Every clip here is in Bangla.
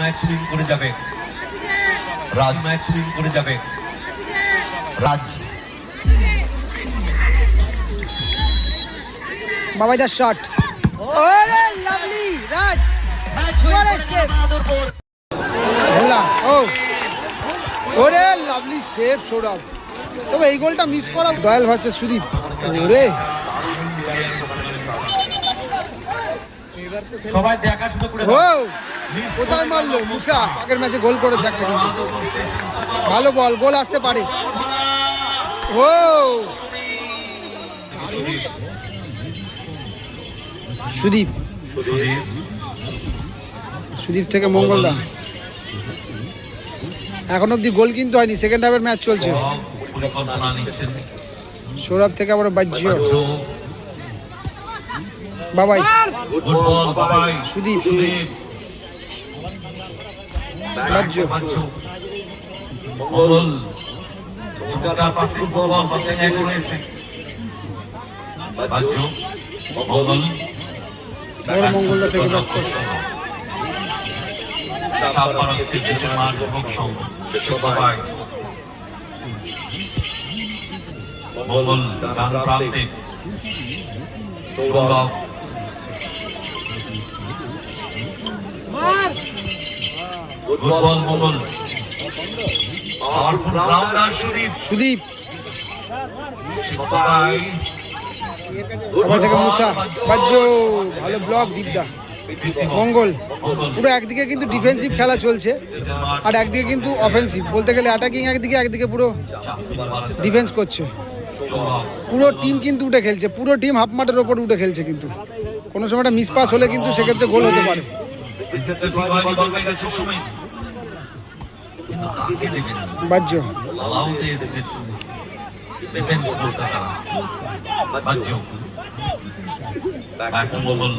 ম্যাচ উইন করে যাবে। রাজ ম্যাচ উইন করে যাবে। রাজ। বাবাইদার শট ওরে লাভলি, রাজ। save! ভোলা, ও। ওরে লাভলি সেভ সৌরভ। তবে এই গোলটা মিস করা দয়াল ভার্সেস সুদীপ। ওরে। সবাই দেখা শুরু করে কোথায় মারলো? মুসা আগের ম্যাচে গোল করেছে একটা কিন্তু। ভালো বল গোল আসতে পারে। ও সুদীপ। সুদীপ থেকে মঙ্গলদা এখন অব্দি গোল কিন্তু হয়নি সেকেন্ড হাফের ম্যাচ চলছে। সৌরভ থেকে আবার বাহ্য। বাবাই। ফুটবল বাবাই সুদীপ সুদীপ। মঙ্গল চমৎকার পাসিং ফুটবল পাসিং এক রয়েছে বাচ্চু মঙ্গল। বড় থেকে চাপ বাড়াচ্ছে নিচের মাঠ যুবক সংঘ। বাবাই মঙ্গল ডান প্রান্তে Sourav. Powerful rounder Sudip. Sudip Babai থেকে মুসা বাহ্য ভালো ব্লক দীপদা মঙ্গল। পুরো একদিকে কিন্তু ডিফেন্সিভ খেলা চলছে আর একদিকে কিন্তু অফেন্সিভ বলতে গেলে অ্যাটাকিং একদিকে একদিকে পুরো ডিফেন্স করছে। পুরো টিম কিন্তু উঠে খেলছে। পুরো টিম হাফ মাঠের ওপর উঠে খেলছে কিন্তু। কোনো সময়টা মিস পাস হলে কিন্তু সেক্ষেত্রে গোল হতে পারে। রিসেপ্টর ঠিক হয়নি বল পেয়ে গেছে সুমিত কিন্তু কাকে দেবেন? বাহ্য। লাউতে এসছে defence Kolkata. বাজ্য back to Mughal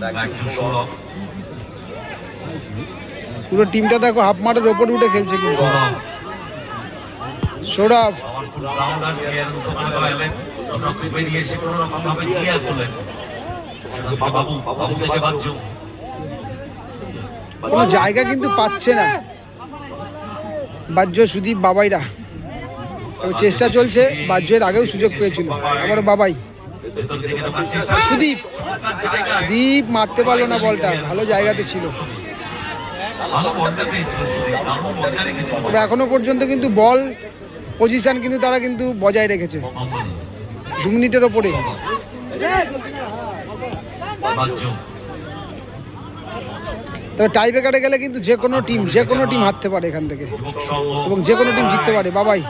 back to Sourav পুরো টিমটা দেখো হাফ মাঠের ওপর উঠে খেলছে কিন্তু। সৌরভ পাওয়ারফুল রাউন্ডার ক্লিয়ারেন্স ওখানে তো এলেন রক্ষক বেরিয়ে এসে কোনো রকম ভাবে ক্লিয়ার করলেন। কোনো জায়গা কিন্তু পাচ্ছে না। বাহ্য সুদীপ বাবাইরা। তবে চেষ্টা চলছে বাহ্য এর আগেও সুযোগ পেয়েছিল। আবার বাবাই। সুদীপ। দীপ মারতে পারল না বলটা, ভালো জায়গাতে ছিল। তবে এখনও পর্যন্ত কিন্তু বল পজিশন কিন্তু তারা কিন্তু বজায় রেখেছে। দু মিনিটের ওপরে। তবে টাই ব্রেকারে গেলে কিন্তু যে কোনো টিম যে কোনো টিম হারতে পারে এখান থেকে। এবং যে কোনো টিম জিততে পারে। বাবাই।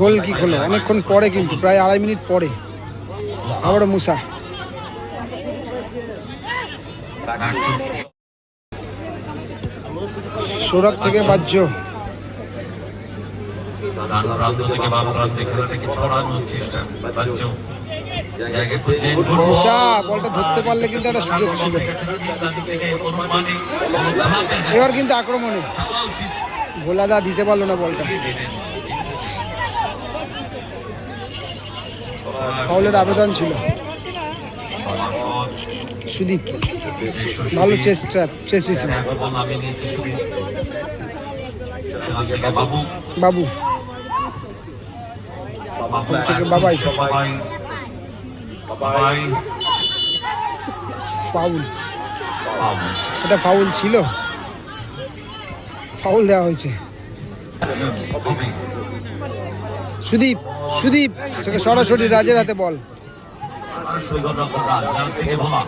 গোল কি হলো অনেকক্ষণ পরে কিন্তু, প্রায় আড়াই মিনিট পরে। আবারও মুসা। Good ball। মুসা বলটা ধরতে পারলে কিন্তু একটা সুযোগ ছিল। থেকে। এবার কিন্তু আক্রমণে। ভোলাদা দিতে পারল না বলটা। ফাউলের আবেদন ছিল। সুদীপ। ভালো চেস ট্র্যাপ চেস রিসিভ বাবু। বাবু। থেকে বাবাই। বাবাই বাবাই। ফাউল। এটা ফাউল ছিল। ফাউল দেওয়া হয়েছে। সুদীপ সুদীপ সেটা সরাসরি রাজের হাতে বল। ভোলা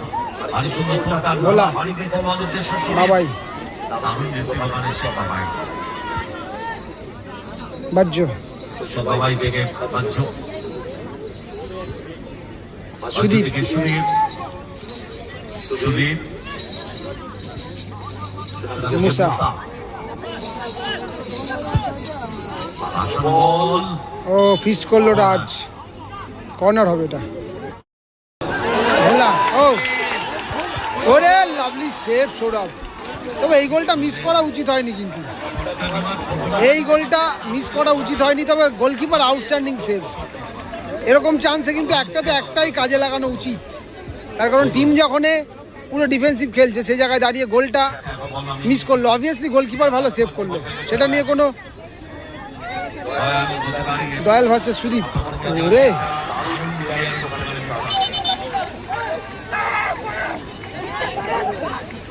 আরে সুন্দর সুন্দর ভোলা। বাড়ি দিয়েছে বল উদ্দেশ্য সুদীপ। বাবাই বাঞ্চু সুদীপ। ও ফিস্ট করল রাজ। কর্নার হবে এটা। ও। ওরে লাভলি সেভ সৌরভ। তবে এই গোলটা মিস করা উচিত হয়নি কিন্তু। এই গোলটা মিস করা উচিত হয়নি, তবে গোলকিপার আউটস্ট্যান্ডিং সেভ এরকম চান্সে কিন্তু একটাতে একটাই কাজে লাগানো উচিত। তার কারণ টিম যখন পুরো ডিফেন্সিভ খেলছে, সেই জায়গায় দাঁড়িয়ে গোলটা মিস করল। অবভিয়াসলি গোলকিপার ভালো সেভ করল। সেটা নিয়ে কোনো দয়াল ভার্সেস সুদীপ ওরে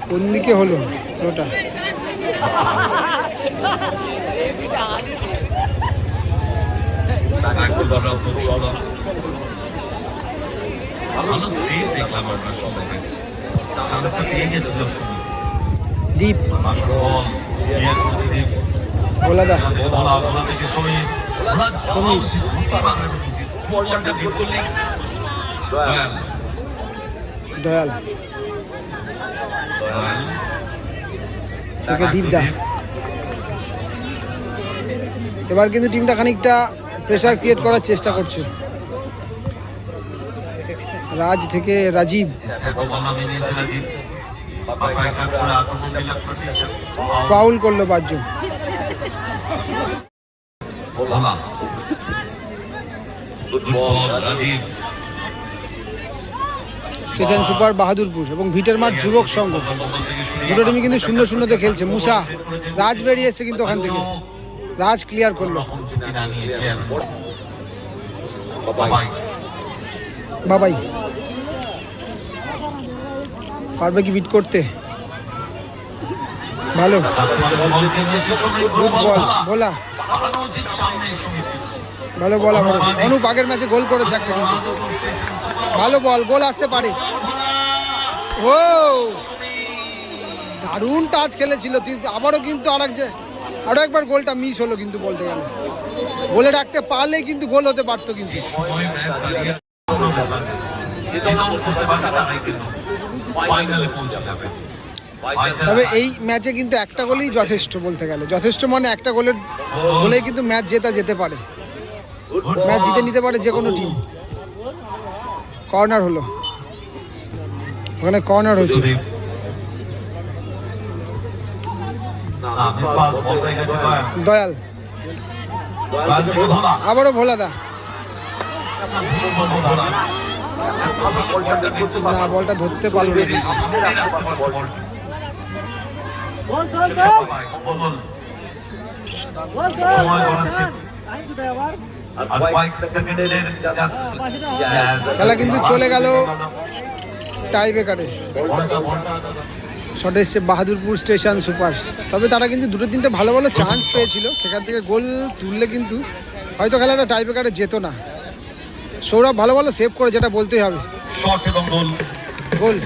কোন দিকে হলো? ওটা ভালো সেভ দেখলাম আমরা সবাই চান্সটা পেয়ে গেছিল সুমিত দীপ আসল বল ক্লিয়ার ওলাদা বলা বলা থেকে সমীর বলা সমীর। উচিত হতেই বাড়ানো বিট করলেই দয়াল। দয়াল দয়াল থেকে দীপদা এবার কিন্তু টিমটা খানিকটা প্রেশার ক্রিয়েট করার চেষ্টা করছে। রাজ থেকে রাজীব। ফাউল করল পাঁচজন। স্টেশন সুপার বাহাদুরপুর এবং ভিটের মাঠ যুবক সংঘ। দুটো টিমই কিন্তু শূন্য শূন্যতে খেলছে। মুসা, রাজ বেরিয়ে এসছে কিন্তু ওখান থেকে। রাজ ক্লিয়ার করল। বাবাই। পারবে কি বিট করতে? ভালো। বল বল বলা। ভালো বল আবার অনুপ আগের ম্যাচে গোল করেছে একটা কিন্তু। ভালো বল গোল আসতে পারে। ও! দারুণ টাচ খেলেছিল। আবারও কিন্তু আর এক যে আরও একবার গোলটা মিস হলো কিন্তু বলতে গেলে। গোলে রাখতে পারলে কিন্তু গোল হতে পারতো কিন্তু। তবে এই ম্যাচে কিন্তু একটা গোলেই যথেষ্ট বলতে গেলে। যথেষ্ট মানে একটা গোলের গোলেই কিন্তু ম্যাচ জেতা যেতে পারে। ম্যাচ জিতে নিতে পারে যে কোনো টিম কর্নার হলো। ওখানে কর্নার হয়েছে সুদীপ না মিস পাস বল হয়ে গেছে দয়াল আবারও ভোলা না বলটা ধরতে পারল. খেলা কিন্তু চলে গেল টাই বলটা। শট এসছে বাহাদুরপুর স্টেশন সুপার। তবে তারা কিন্তু দুটো তিনটে ভালো ভালো চান্স পেয়েছিল। সেখান থেকে গোল তুললে কিন্তু হয়তো খেলাটা টাই ব্রেকারে যেত না। সৌরভ ভালো ভালো সেভ করে যেটা বলতেই হবে। শট এবং গোল।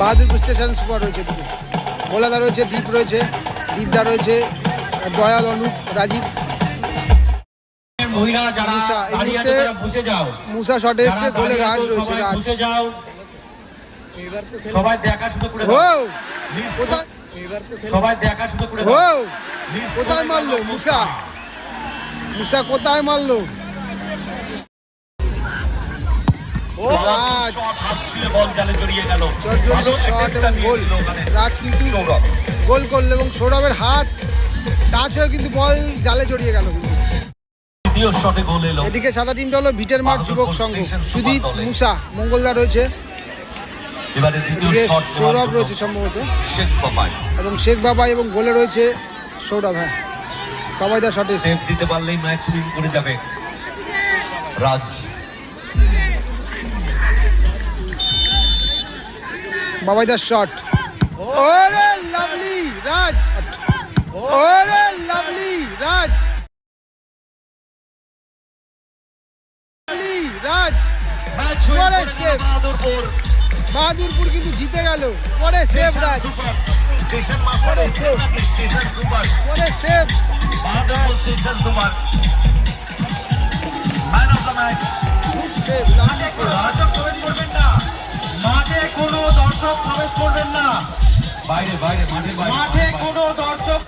বাহাদুরপুর স্টেশন সুপার রয়েছে ভোলাদা রয়েছে দীপ রয়েছে দীপদা রয়েছে দয়াল অনুপ রাজীব। মুসা, শট এসছে গোলে রাজ রয়েছে রাজ। সবাই দেখা শুরু করে কোথায় সবাই দেখা শুরু করে কোথায় মারলো? মুসা। মুসা কোথায় মারলো? রাজ। শট হাত ছুঁয়ে বল জালে জড়িয়ে গেল। কিন্তু করল এবং সৌরভের হাত টাচ হয়ে কিন্তু বল জালে জড়িয়ে গেল কিন্তু। দ্বিতীয় শটে গোল এলো। এদিকে সাদা টিমটা হলো ভিটের মাঠ যুবক সংঘ। সুদীপ মুসা মঙ্গলদা রয়েছে। এবারে দ্বিতীয় শট সৌরভ রয়েছে সম্ভবত। শেখ বাবাই। এবং শেখ বাবাই এবং গোলে রয়েছে সৌরভ হ্যাঁ। বাবাইদা শট এসছে। সেভ দিতে পারলেই ম্যাচ উইন করে যাবে রাজ। বাবাইদার শট। ওরে লাভলি রাজ। ওরে lovely Raj. Raj. Match a save! Bahadurpur কিন্তু জিতে গেল। পরে save Raj super station master save! নাকি স্টেশন সুপার পরে save Bahadurpur station super man of the match save lovely save দর্শক প্রবেশ করবেন না। মাঠে কোনো দর্শক প্রবেশ করবেন না। বাইরে বাইরে বাইরে মাঠে কোনো দর্শক